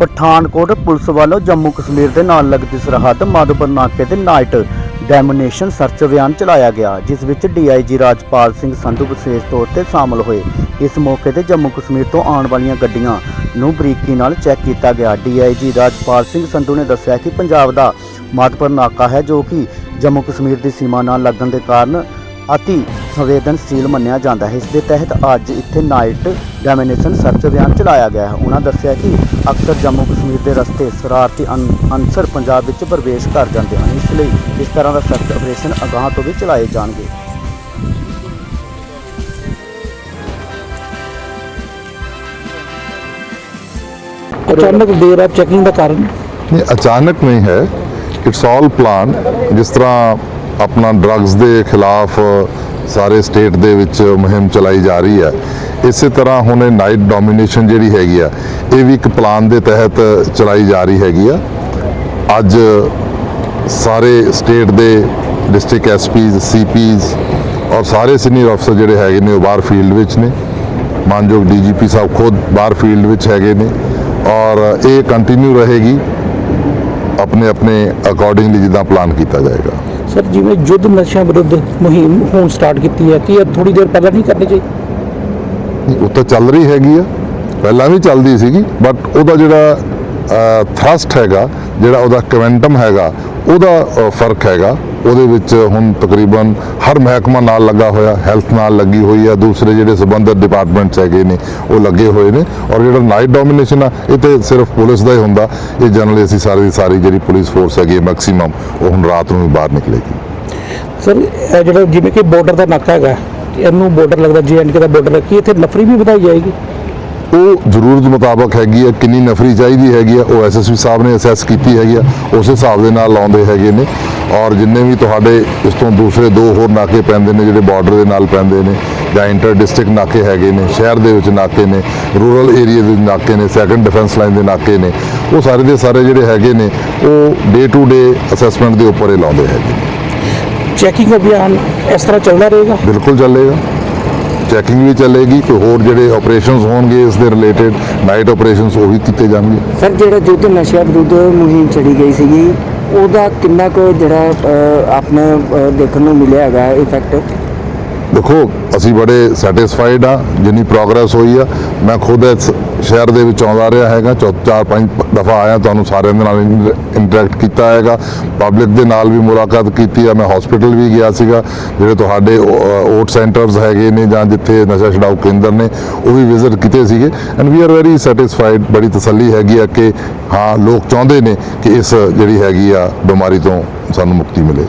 Pathankot police ਵੱਲੋਂ ਜੰਮੂ ਕਸ਼ਮੀਰ ਦੇ ਨਾਲ ਲੱਗਦੀ ਸਰਹੱਦ ਮਾਧੋਪੁਰ ਨਾਕੇ ਤੇ ਨਾਈਟ ਡੈਮੋਨੇਸ਼ਨ ਸਰਚ ਅਭਿਆਨ ਚਲਾਇਆ ਗਿਆ, ਜਿਸ ਵਿੱਚ ਡੀਆਈਜੀ ਰਾਜਪਾਲ ਸਿੰਘ ਸੰਧੂ ਵਿਸ਼ੇਸ਼ ਤੌਰ ਤੇ ਸ਼ਾਮਲ ਹੋਏ। ਇਸ ਮੌਕੇ ਤੇ ਜੰਮੂ ਕਸ਼ਮੀਰ ਤੋਂ ਆਉਣ ਵਾਲੀਆਂ ਗੱਡੀਆਂ ਨੂੰ ਬਰੀਕੀ ਨਾਲ ਚੈੱਕ ਕੀਤਾ ਗਿਆ। ਡੀਆਈਜੀ ਰਾਜਪਾਲ ਸਿੰਘ ਸੰਧੂ ਨੇ ਦੱਸਿਆ ਕਿ ਪੰਜਾਬ ਦਾ ਮਾਧੋਪੁਰ ਨਾਕਾ ਹੈ, ਜੋ ਕਿ ਜੰਮੂ ਕਸ਼ਮੀਰ ਦੀ ਸੀਮਾ ਨਾਲ ਲੱਗਣ ਦੇ ਕਾਰਨ ਅਤੀ ਸੰਵੇਦਨਸ਼ੀਲ ਮੰਨਿਆ ਜਾਂਦਾ ਹੈ। ਇਸ ਦੇ ਤਹਿਤ ਅੱਜ ਇੱਥੇ ਨਾਈਟ ਡੈਮੀਨੇਸ਼ਨ ਸਰਚ ਅਭਿਆਨ ਚਲਾਇਆ ਗਿਆ ਹੈ। ਉਹਨਾਂ ਦੱਸਿਆ ਕਿ ਅਕਸਰ ਜੰਮੂ ਕਸ਼ਮੀਰ ਦੇ ਰਸਤੇ ਸ਼ਰਾਰਤੀ ਅਨ- ਅਨਸਰ ਪੰਜਾਬ ਵਿੱਚ ਪ੍ਰਵੇਸ਼ ਕਰ ਜਾਂਦੇ ਹਨ। ਇਸ ਲਈ ਇਸ ਤਰ੍ਹਾਂ ਦਾ ਸਰਚ ਆਪਰੇਸ਼ਨ ਅਗਾਹ ਤੋਂ ਵੀ ਚਲਾਏ ਜਾਣਗੇ। ਅਚਾਨਕ ਦੇਰ ਆ ਚੈਕਿੰਗ ਦਾ ਕਾਰਨ? ਨਹੀਂ ਅਚਾਨਕ ਨਹੀਂ ਹੈ। ਇਟਸ ਆਲ ਪਲਾਨ ਜਿਸ ਤਰ੍ਹਾਂ ਆਪਣਾ ਡਰੱਗਸ ਦੇ ਖਿਲਾਫ ਸਾਰੇ ਸਟੇਟ ਦੇ ਵਿੱਚ ਮੁਹਿੰਮ ਚਲਾਈ ਜਾ ਰਹੀ ਹੈ। ਇਸੇ ਤਰ੍ਹਾਂ ਹੁਣ ਇਹ ਨਾਈਟ ਡੋਮੀਨੇਸ਼ਨ ਜਿਹੜੀ ਹੈਗੀ ਆ, ਇਹ ਵੀ ਇੱਕ ਪਲਾਨ ਦੇ ਤਹਿਤ ਚਲਾਈ ਜਾ ਰਹੀ ਹੈਗੀ ਆ। ਅੱਜ ਸਾਰੇ ਸਟੇਟ ਦੇ ਡਿਸਟ੍ਰਿਕਟ ਐਸਪੀਜ਼ ਸੀਪੀਜ਼ ਔਰ ਸਾਰੇ ਸੀਨੀਅਰ ਅਫਸਰ ਜਿਹੜੇ ਹੈਗੇ ਨੇ ਉਹ ਬਾਹਰ ਫੀਲਡ ਵਿੱਚ ਨੇ। ਮਾਨਯੋਗ ਡੀਜੀਪੀ ਸਾਹਿਬ ਖੁਦ ਬਾਹਰ ਫੀਲਡ ਵਿੱਚ ਹੈਗੇ ਨੇ ਔਰ ਇਹ ਕੰਟੀਨਿਊ ਰਹੇਗੀ। ਆਪਣੇ ਆਪਣੇ ਅਕੋਰਡਿੰਗਲੀ ਜਿੱਦਾਂ ਪਲਾਨ ਕੀਤਾ ਜਾਏਗਾ। ਸਰ, ਜਿਵੇਂ ਯੁੱਧ ਨਸ਼ਿਆਂ ਵਿਰੁੱਧ ਮੁਹਿੰਮ ਹੁਣ ਸਟਾਰਟ ਕੀਤੀ ਹੈ, ਕਿ ਇਹ ਥੋੜੀ ਦੇਰ ਪਹਿਲਾਂ ਨਹੀਂ ਕਰਨੀ ਚਾਹੀਦੀ? ਉਹ ਤਾਂ ਚੱਲ ਰਹੀ ਹੈਗੀ ਆ। ਪਹਿਲਾਂ ਵੀ ਚੱਲਦੀ ਸੀਗੀ ਬਟ ਉਹਦਾ ਜਿਹੜਾ ਥਰਸਟ ਹੈਗਾ, ਜਿਹੜਾ ਉਹਦਾ ਕਵੈਂਟਮ ਹੈਗਾ, ਉਹਦਾ ਫ਼ਰਕ ਹੈਗਾ। ਉਹਦੇ ਵਿੱਚ ਹੁਣ ਤਕਰੀਬਨ ਹਰ ਮਹਿਕਮਾ ਨਾਲ ਲੱਗਾ ਹੋਇਆ ਹੈਲਥ ਨਾਲ ਲੱਗੀ ਹੋਈ ਆ, ਦੂਸਰੇ ਜਿਹੜੇ ਸੰਬੰਧਿਤ ਡਿਪਾਰਟਮੈਂਟਸ ਹੈਗੇ ਨੇ, ਉਹ ਲੱਗੇ ਹੋਏ ਨੇ। ਔਰ ਜਿਹੜਾ ਨਾਈਟ ਡੋਮੀਨੇਸ਼ਨ ਆ, ਇਹ ਤੇ ਸਿਰਫ ਪੁਲਿਸ ਦਾ ਹੀ ਹੁੰਦਾ। ਇਹ ਜਨਰਲੀ ਅਸੀਂ ਸਾਰੀ ਦੀ ਸਾਰੀ ਜਿਹੜੀ ਪੁਲਿਸ ਫੋਰਸ ਹੈਗੀ ਮੈਕਸਿਮਮ ਉਹ ਹੁਣ ਰਾਤ ਨੂੰ ਵੀ ਬਾਹਰ ਨਿਕਲੇਗੀ। ਸਰ ਇਹ ਜਿਹੜਾ ਜਿਵੇਂ ਕਿ ਬਾਰਡਰ ਦਾ ਨਾਕਾ ਹੈਗਾ, ਇਹਨੂੰ ਬਾਰਡਰ ਲੱਗਦਾ ਜੀਐਨਕੇ ਦਾ ਬਾਰਡਰ ਹੈ ਕੀ ਇੱਥੇ ਨਫਰੀ ਵੀ ਵਧਾਈ ਜਾਏਗੀ? ਉਹ ਜ਼ਰੂਰਤ ਮੁਤਾਬਕ ਹੈਗੀ ਆ ਕਿੰਨੀ ਨਫਰੀ ਚਾਹੀਦੀ ਹੈਗੀ ਆ ਉਹ ਐਸਐਸਪੀ ਸਾਹਿਬ ਨੇ ਅਸੈਸ ਕੀਤੀ ਹੈਗੀ ਆ ਉਸ ਹਿਸਾਬ ਦੇ ਨਾਲ ਲਾਉਂਦੇ ਹੈਗੇ ਨੇ। ਔਰ ਜਿੰਨੇ ਵੀ ਤੁਹਾਡੇ ਇਸ ਤੋਂ ਦੂਸਰੇ ਦੋ ਹੋਰ ਨਾਕੇ ਪੈਂਦੇ ਨੇ ਜਿਹੜੇ ਬਾਰਡਰ ਦੇ ਨਾਲ ਪੈਂਦੇ ਨੇ ਜਾਂ ਇੰਟਰ ਡਿਸਟ੍ਰਿਕਟ ਨਾਕੇ ਹੈਗੇ ਨੇ ਸ਼ਹਿਰ ਦੇ ਵਿੱਚ ਨਾਕੇ ਨੇ ਰੂਰਲ ਏਰੀਆ ਦੇ ਨਾਕੇ ਨੇ ਸੈਕੰਡ ਡਿਫੈਂਸ ਲਾਈਨ ਦੇ ਨਾਕੇ ਨੇ ਉਹ ਸਾਰੇ ਦੇ ਸਾਰੇ ਜਿਹੜੇ ਹੈਗੇ ਨੇ ਉਹ ਡੇ ਟੂ ਡੇ ਅਸੈਸਮੈਂਟ ਦੇ ਉੱਪਰ ਹੀ ਲਾਉਂਦੇ ਹੈਗੇ ਚੈਕਿੰਗ ਅਭਿਆਨ ਇਸ ਤਰ੍ਹਾਂ ਚੱਲਦਾ ਰਹੇਗਾ? ਬਿਲਕੁਲ ਚੱਲੇਗਾ। ਚੈਕਿੰਗ ਵੀ ਚੱਲੇਗੀ ਕੋਈ ਹੋਰ ਜਿਹੜੇ ਆਪਰੇਸ਼ਨਸ ਹੋਣਗੇ ਇਸ ਦੇ ਰਿਲੇਟਡ ਨਾਈਟ ਆਪਰੇਸ਼ਨਸ ਉਹ ਵੀ ਕੀਤੇ ਜਾਣਗੇ। ਸਰ ਜਿਹੜਾ ਯੁੱਧ ਨਸ਼ਿਆਂ ਵਿਰੁੱਧ ਮੁਹਿੰਮ ਚੜੀ ਗਈ ਸੀਗੀ ਉਹਦਾ ਕਿੰਨਾ ਕੁ ਜਿਹੜਾ ਅ, ਆਪਣੇ ਦੇਖਣ ਨੂੰ ਮਿਲਿਆ ਹੈਗਾ ਇਫੈਕਟ ਦੇਖੋ, ਅਸੀਂ ਬੜੇ ਸੈਟੀਸਫਾਈਡ ਆ, ਜਿੰਨੀ ਪ੍ਰੋਗਰੈਸ ਹੋਈ ਆ। ਮੈਂ ਖੁਦ ਇਸ ਸ਼ਹਿਰ ਦੇ ਵਿੱਚ ਆਉਂਦਾ ਰਿਹਾ ਹੈਗਾ, ਚੌ- ਚਾਰ ਪੰਜ ਦਫਾ ਆਇਆ, ਤੁਹਾਨੂੰ ਸਾਰਿਆਂ ਦੇ ਨਾਲ ਇੰਟਰੈਕਟ ਕੀਤਾ ਹੈਗਾ। ਪਬਲਿਕ ਦੇ ਨਾਲ ਵੀ ਮੁਲਾਕਾਤ ਕੀਤੀ ਆ, ਮੈਂ ਹਸਪੀਟਲ ਵੀ ਗਿਆ ਸੀਗਾ, ਜਿਹੜੇ ਤੁਹਾਡੇ ਓਟ ਸੈਂਟਰਸ ਹੈਗੇ ਨੇ ਜਾਂ ਜਿੱਥੇ ਨਸ਼ਾ ਛਡਾਊ ਕੇਂਦਰ ਨੇ, ਉਹ ਵੀ ਵਿਜ਼ਿਟ ਕੀਤੇ ਸੀਗੇ। And we are very satisfied ਬੜੀ ਤਸੱਲੀ ਹੈਗੀ ਆ ਕਿ, ਹਾਂ, ਲੋਕ ਚਾਹੁੰਦੇ ਨੇ ਕਿ ਇਸ ਜਿਹੜੀ ਹੈਗੀ ਆ, ਬਿਮਾਰੀ ਤੋਂ ਸਾਨੂੰ ਮੁਕਤੀ ਮਿਲੇ।